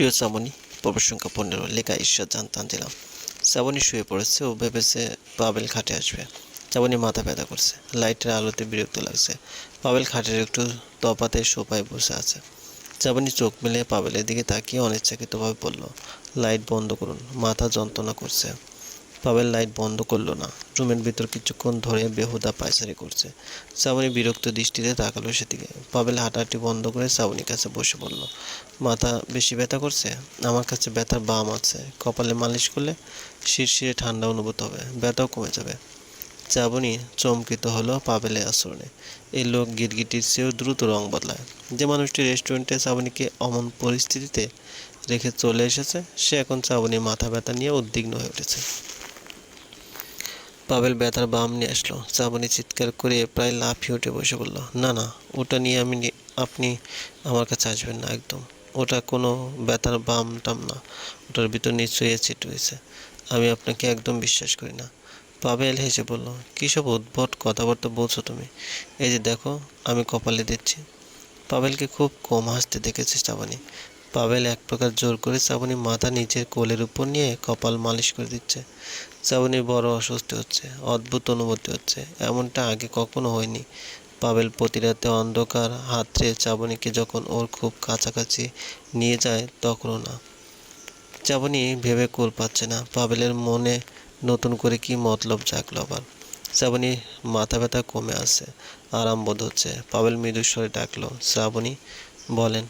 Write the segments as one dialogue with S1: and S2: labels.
S1: প্রিয় সামনি সংখ্যা পনেরো, লেখা ঈশ্বর জানতাম দিলাম। সাবনি শুয়ে পড়েছে ও ভেবেছে পাবেল খাটে আসবে। সাবনি মাথা ব্যথা করছে, লাইটের আলোতে বিরক্ত লাগছে। পাবেল খাটের একটু তপাতে সোপায় বসে আছে। সাবনি চোখ মেলে পাবেলের দিকে তাকিয়ে অনিচ্ছাকৃতভাবে বলল, লাইট বন্ধ করুন, মাথা যন্ত্রণা করছে। পাবেল লাইট বন্ধ করল না। রুমের ভিতর কিছুক্ষণ ধরে বেহুদা পায়চারি করছে। শ্রাবণী বিরক্ত দৃষ্টিতে তাকালো সেদিকে। পাবেল হাঁটাহাঁটি বন্ধ করে শ্রাবণীর কাছে বসে পড়ল। মাথা বেশি ব্যথা করছে? আমার কাছে ব্যথার বাম আছে। কপালে মালিশ করলে শিরশিরে ঠান্ডা অনুভূত হবে। ব্যথাও কমে যাবে। শ্রাবণী চমকিত হলো পাবেলের আচরণে। এই লোক গিরগিটির চেয়েও দ্রুত রং বদলায়। যে মানুষটি রেস্টুরেন্টে শ্রাবণীকে অমন পরিস্থিতিতে রেখে চলে এসেছে, সে এখন শ্রাবণীর মাথা ব্যথা নিয়ে উদ্বিগ্ন হয়ে উঠেছে। পাবেল ব্যথার বাম নিয়ে আসলো। শ্রাবণী চিৎকার করে প্রায় লাফিয়ে উঠে বসে বলল, না না, ওটা নিয়ে আমি আপনি আমার কাছে আসবেন না একদম। ওটা কোনো ব্যথার বাম টাম না। ওটার ভিতর নিশ্চয়ই অ্যাসিড হয়েছে আমি আপনাকে একদম বিশ্বাস করি না। পাবেল হেসে বলল, কী সব উদ্ভট কথাবার্তা বলছো তুমি? এই যে দেখো, আমি কপালে দিচ্ছি। পাবেলকে খুব কম হাসতে দেখেছে শ্রাবণী পাবেল এক প্রকার জোর করে শ্রাবণী মাথা নিচের কোলের উপর নিয়ে কপাল মালিশ করে দিচ্ছে। শ্রাবণীর বড় অস্বস্তি হচ্ছে, অদ্ভুত অনুভূতি হচ্ছে। এমনটা আগে কখনো হয়নি। পাবেল প্রতি রাতে অন্ধকার হাতড়ে শ্রাবণীকে যখন ওর খুব কাছাকাছি নিয়ে যায়, তখনও না। চাবনি ভেবে কুল পাচ্ছে না, পাবেলের মনে নতুন করে কি মতলব জাগলো আবার। শ্রাবণী মাথা ব্যথা কমে আসছে আরাম বোধ হচ্ছে। পাবেল মৃদুস্বরে ডাকলো, শ্রাবণী, বলেন।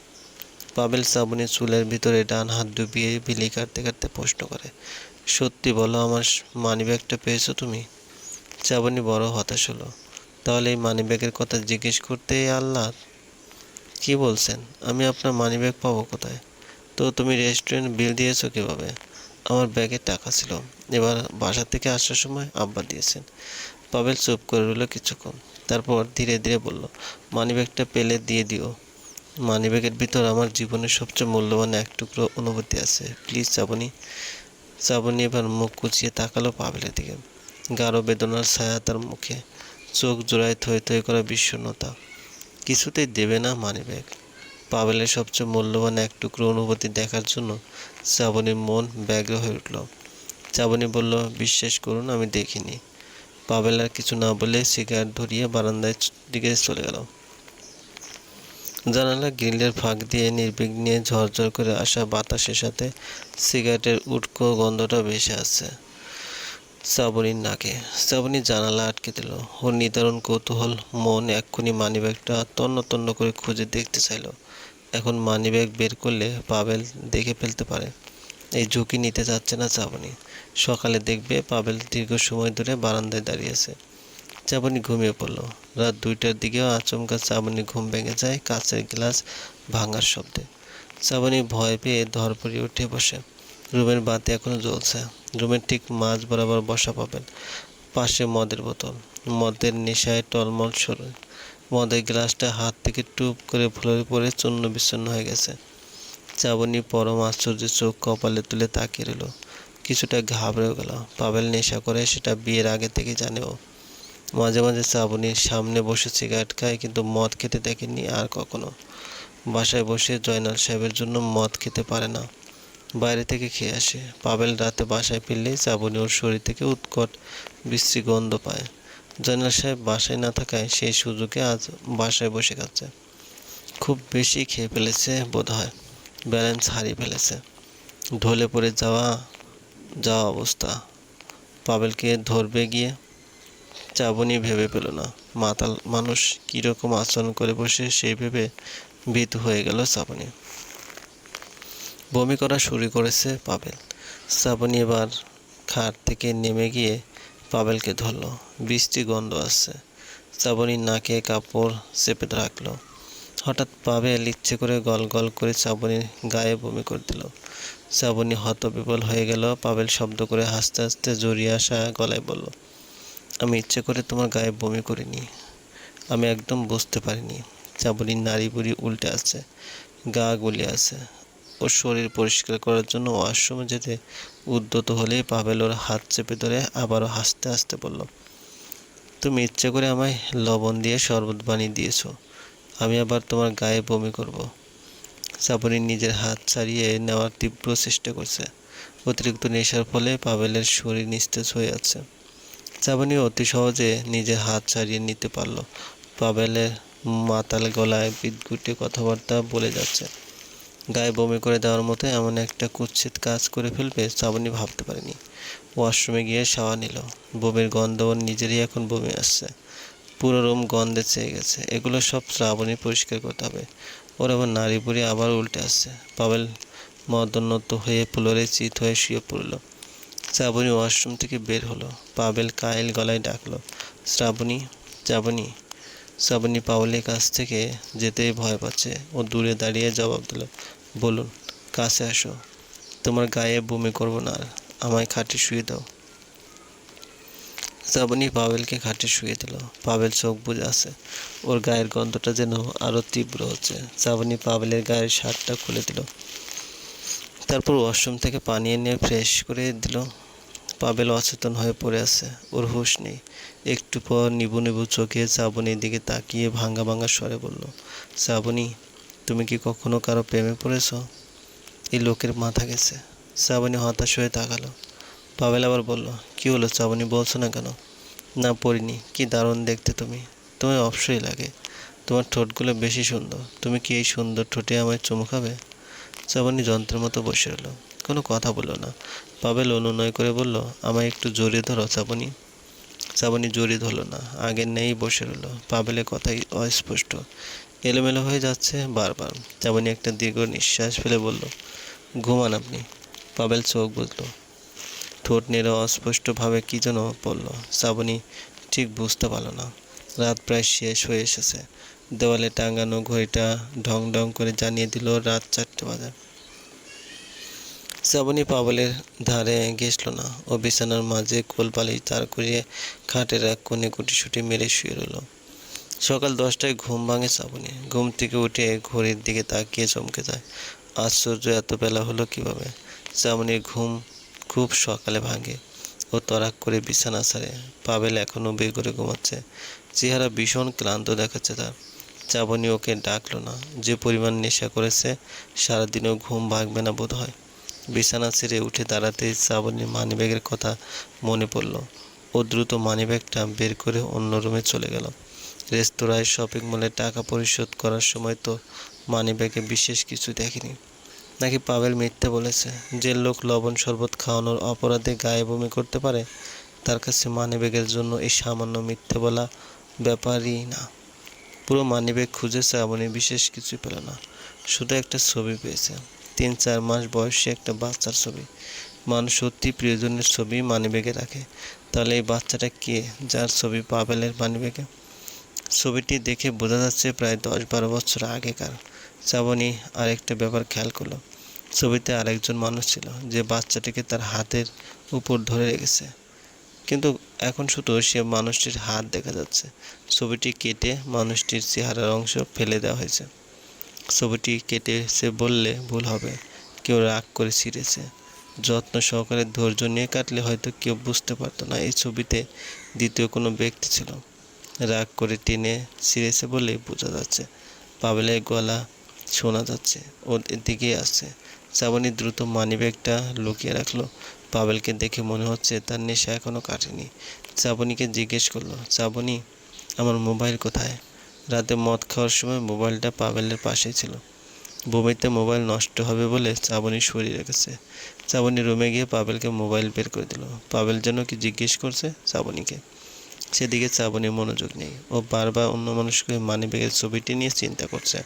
S1: পাবেল শ্রাবণীর চুলের ভিতরে ডান হাত ডুবিয়ে বিলি কাটতে কাটতে প্রশ্ন করে, সত্যি বলো, আমার মানিব্যাগটা পেয়েছ তুমি? শ্রাবণী বড় হতাশ হলো। তাহলে এই মানিব্যাগের কথা জিজ্ঞেস করতে আল্লাহ কি বলছেন? আমি আপনার মানিব্যাগ পাবো কোথায়? তো তুমি রেস্টুরেন্ট বিল দিয়েছ কীভাবে? আমার ব্যাগে টাকা ছিল। এবার বাসা থেকে আসার সময় আব্বা দিয়েছেন। পাবেল চুপ করে রইল কিছুক্ষণ। তারপর ধীরে ধীরে বলল, মানিব্যাগটা পেলে দিয়ে দিও। মানিব্যাগের ভিতর আমার জীবনের সবচেয়ে মূল্যবান এক টুকরো অনুভূতি আছে। প্লিজ চাবনি চাবনি এবার মুখ কুচিয়ে তাকালো পাবেলের দিকে। গাঢ় বেদনার ছায়া তার মুখে। চোখ জোড়ায় থই থই করা বিষণ্ণতা। কিছুতেই দেবে না মানিব্যাগ। পাবেলের সবচেয়ে মূল্যবান এক টুকরো অনুভূতি দেখার জন্য চাবনির মন ব্যগ্র হয়ে উঠল। চাবনি বলল, বিশ্বাস করুন, আমি দেখিনি। পাবেল আর কিছু না বলে সিগারেট ধরিয়ে বারান্দায় দিকে চলে গেল। জানালা গ্রিলের ফাঁক দিয়ে নির্বিঘ্নে ঝরঝর করে আসা বাতাসের সাথে সিগারেটের উটকো গন্ধটা ভেসে আছে শ্রাবণীর নাকে। শ্রাবণী জানালা আটকে দিল। ওর নিদারুণ কৌতূহল, মন এক্ষুনি মানিব্যাগটা তন্ন তন্ন করে খুঁজে দেখতে চাইল। এখন মানিব্যাগ বের করলে পাবেল দেখে ফেলতে পারে। এই ঝুঁকি নিতে চাচ্ছে না শ্রাবণী সকালে দেখবে পাবেল দীর্ঘ সময় ধরে বারান্দায় দাঁড়িয়ে শ্রাবণী ঘুমিয়ে পড়ল। রাত দুইটার দিকেও আচমকা শ্রাবণী ঘুম ভেঙে যায় কাঁচের গ্লাস ভাঙার শব্দে। শ্রাবণী ভয় পেয়ে ধর ধরপড়ি উঠে বসে। রুমের বাতি এখনও জ্বলছে। রুমের ঠিক মাঝ বরাবর বসা পাবেন। পাশে মদের বোতল। মদের নেশায় টলমল শরীর মদের গ্লাসটা হাত থেকে টুপ করে ফুলে পড়ে চূর্ণ বিচ্ছন্ন হয়ে গেছে। চাবনি পরম আশ্চর্য চোখ কপালে তুলে তাকিয়ে রইল। কিছুটা ঘাবড়েও গেল। পাবেল নেশা করে সেটা বিয়ের আগে থেকে জানে ও। মাঝে মাঝে শ্রাবণীর সামনে বসে সিগারেট খায়, কিন্তু মদ খেতে দেখেনি আর কখনো। বাসায় বসে জয়নাল সাহেবের জন্য মদ খেতে পারে না। বাইরে থেকে খেয়ে আসে। পাবেল রাতে বাসায় ফিরলেই শ্রাবণী ওর শরীর থেকে উৎকট, বিশ্রী গন্ধ পায়। জয়নাল সাহেব বাসায় না থাকায় সেই সুযোগে আজ বাসায় বসে খাচ্ছে। খুব বেশি খেয়ে ফেলেছে বোধ হয় ব্যালেন্স হারিয়ে ফেলেছে। ঢলে পড়ে যাওয়া যাওয়া অবস্থা। পাবেলকে ধরবে গিয়ে চাবনি ভেবে পেল না। মাতাল মানুষ কীরকম আচরণ করে বসে, সেই ভেবে ভীত হয়ে গেল শ্রাবণী বমি করা শুরু করেছে পাবেল। শ্রাবণী এবার খাট থেকে নেমে গিয়ে পাবেলকে ধরল। বৃষ্টি গন্ধ আসছে। শ্রাবণী নাকে কাপড় চেপে রাখল। হঠাৎ পাবেল ইচ্ছে করে গল গল করে শ্রাবণীর গায়ে বমি করে দিল। শ্রাবণী হতবিবল হয়ে গেল। পাবেল শব্দ করে হাসতে হাসতে জড়িয়ে আসা গলায় বলল আমি ইচ্ছে করে তোমার গায়ে বমি করিনি। আমি একদম বুঝতে পারিনি। শ্রাবণীর নাড়ি বুড়ি উল্টে আছে গা গুলিয়ে আছে ওর শরীর পরিষ্কার করার জন্য ওয়াশরুমে যেতে উদ্যত হলেই পাবেল ওর হাত চেপে ধরে আবারও হাসতে হাসতে বলল, তুমি ইচ্ছে করে আমায় লবণ দিয়ে শরবত বানিয়ে দিয়েছ। আমি আবার তোমার গায়ে বমি করব। শ্রাবণী নিজের হাত ছাড়িয়ে নেওয়ার তীব্র চেষ্টা করছে। অতিরিক্ত নেশার ফলে পাবেলের শরীর নিস্তেজ হয়ে আছে শ্রাবণী অতি সহজে নিজের হাত ছাড়িয়ে নিতে পারল। পাবেলের মাতাল গলায় বিদ্যুটে কথাবার্তা বলে যাচ্ছে। গায়ে বমি করে দেওয়ার মতো এমন একটা কুচ্ছিত কাজ করে ফেলবে শ্রাবণী ভাবতে পারেনি। ওয়াশরুমে গিয়ে শাওয়া নিল। বমির গন্ধ ওর নিজেরই এখন বমি আসছে। পুরো রুম গন্ধে চেয়ে গেছে। এগুলো সব শ্রাবণী পরিষ্কার করতে হবে। ওর আবার নারী বুড়ি আবার উল্টে আসছে। পাবেল মদোন্নত হয়ে ফ্লোরে চিত হয়ে শুয়ে পড়ল। শ্রাবণী ওয়াশরুম থেকে বের হলো। পাবেল কায়েল গলায় ডাকলো, শ্রাবণী শ্রাবণী। শ্রাবণী পাওলের কাছ থেকে যেতেই ভয় পাচ্ছে। ও দূরে দাঁড়িয়ে জবাব দিল, বলুন, কাছে আসো। তোমার গায়ে বমি করব না আর, আমায় খাটে শুয়ে দাও। শ্রাবণী পাবেলকে খাটে শুয়ে দিল। পাবেল চোখ বুজে আছে। ওর গায়ের গন্ধটা যেন আরও তীব্র হচ্ছে। শ্রাবণী পাবেলের গায়ের শার্টটা খুলে দিল। তারপর ওয়াশরুম থেকে পানি এনে ফ্রেশ করে দিল। পাবেল অচেতন হয়ে পড়ে আছে, ওর হুঁশ নেই। একটু পর নিবু নিবু চোখে শ্রাবণীর দিকে তাকিয়ে ভাঙা ভাঙা স্বরে বলল, শ্রাবণী, তুমি কি কখনো কারও প্রেমে পড়েছো? এই লোকের মাথা গেছে। শ্রাবণী হতাশ হয়ে তাকালো। পাবেল আবার বলল, কি হলো শ্রাবণী, বলছো না কেন? না, পড়িনি। কি দারুণ দেখতে তুমি। তোমায় অবশ্যই লাগে। তোমার ঠোঁটগুলো বেশি সুন্দর। তুমি কি এই সুন্দর ঠোঁটে আমায় চুমু খাবে? শ্রাবণী যন্ত্রের মতো বসে রইল। কোনো কথা বলল না। পাবেল অনুনয় করে বলল, আমায় একটু জড়িয়ে ধরো শ্রাবণী শ্রাবণী জড়িয়ে ধরলো না আগের নেই বসে রইল। পাবেলের কথাই অস্পষ্ট। এলোমেলো হয়ে যাচ্ছে বারবার। শ্রাবণী একটা দীর্ঘ নিঃশ্বাস ফেলে বলল, ঘুমান আপনি। পাবেল চোখ বুঝলো ঠোঁট নেড়ে অস্পষ্টভাবে কী যেন পড়ল শ্রাবণী ঠিক বুঝতে পারল না। রাত প্রায় শেষ হয়ে এসেছে। দেওয়ালে টাঙানো ঘড়িটা ঢং ঢং করে জানিয়ে দিল রাত চারটে বাজে। শ্রাবণী পাবলের ধারে গেছল না। ও বিছানার মাঝে কোলপালি তার করিয়ে খাটের এক কোণে গুটিসুটি মেরে শুয়ে রইল। সকাল দশটায় ঘুম ভাঙে শ্রাবণী। ঘুম থেকে উঠে ঘড়ির দিকে তাকিয়ে চমকে যায়। আশ্চর্য, এত বেলা হলো কীভাবে? শ্রাবণীর ঘুম খুব সকালে ভাঙে। ও তরাক করে বিছানা ছাড়ে। পাবেল এখনও বের বেঘরে ঘুমাচ্ছে। চেহারা ভীষণ ক্লান্ত দেখাচ্ছে তার। চাবনি ওকে ডাকলো না। যে পরিমাণ নেশা করেছে, সারাদিনেও ঘুম ভাগবে না বোধ হয় বিছানা ছেড়ে উঠে দাঁড়াতে শ্রাবণীর মানিব্যাগের কথা মনে পড়ল। ও দ্রুত মানিব্যাগটা বের করে অন্য রুমে চলে গেল। রেস্তোরাঁয় শপিং মলে টাকা পরিশোধ করার সময় তো মানিব্যাগে বিশেষ কিছু দেখেনি। নাকি পাবেল মিথ্যে বলেছে যে লোক লবণ শরবত খাওয়ানোর অপরাধে গায়ে বমি করতে পারে? তার কাছে মানিব্যাগের জন্য এই সামান্য মিথ্যে বলা ব্যাপারই না। পুরো মানিব্যাগ খুঁজে শ্রাবণী বিশেষ কিছুই পেল না। শুধু একটা ছবি পেয়েছে। তিন, চার মাস বয়সী একটা বাচ্চার ছবি। মানুষ সত্যি প্রিয়জনের ছবি মানিব্যাগে রাখে। তাহলে এই বাচ্চাটা কে? যার ছবি পাবেলের মানিব্যাগে? ছবিটি দেখে বোঝা যাচ্ছে প্রায় দশ বারো বছর আগেকার। শ্রাবণী আরেকটা ব্যাপার খেয়াল করল। ছবিতে আরেকজন মানুষ ছিল, যে বাচ্চাটিকে তার হাতের উপর ধরে রেখেছে। কিন্তু এখন শুধু সে মানুষটির হাত দেখা যাচ্ছে। ছবিটি কেটে মানুষটির চেহারার অংশ ফেলে দেওয়া হয়েছে। ছবিটি কেটে সে বললে, ভুল হবে। কেউ রাগ করে ছিঁড়েছে। যত্ন সহকারে ধৈর্য নিয়ে কাটলে হয়তো কেউ বুঝতে পারতো না এই ছবিতে দ্বিতীয় কোনো ব্যক্তি ছিল। রাগ করে টেনে ছিঁড়েছে বলেই বোঝা যাচ্ছে। পাবেলের গলা শোনা যাচ্ছে। ওর দিকেই আসছে। শ্রাবণী দ্রুত মানিব্যাগটা লুকিয়ে রাখল। পাবেলকে দেখে মনে হচ্ছে তার নেশা এখনও কাটেনি। শ্রাবণীকে জিজ্ঞেস করল শ্রাবণী আমার মোবাইল কোথায়? রাতে মদ খাওয়ার সময় মোবাইলটা পাবেলের পাশেই ছিল। বমিতে মোবাইল নষ্ট হবে বলে শ্রাবণী সরিয়ে রেখেছে। শ্রাবণী রুমে গিয়ে পাবেলকে মোবাইল বের করে দিল। পাবেল যেন কি জিজ্ঞেস করছে শ্রাবণীকে সেদিকে শ্রাবণীর মনোযোগ নেই। ও বারবার অন্য মানুষকে মানিব্যাগের ছবিটি নিয়ে চিন্তা করছে।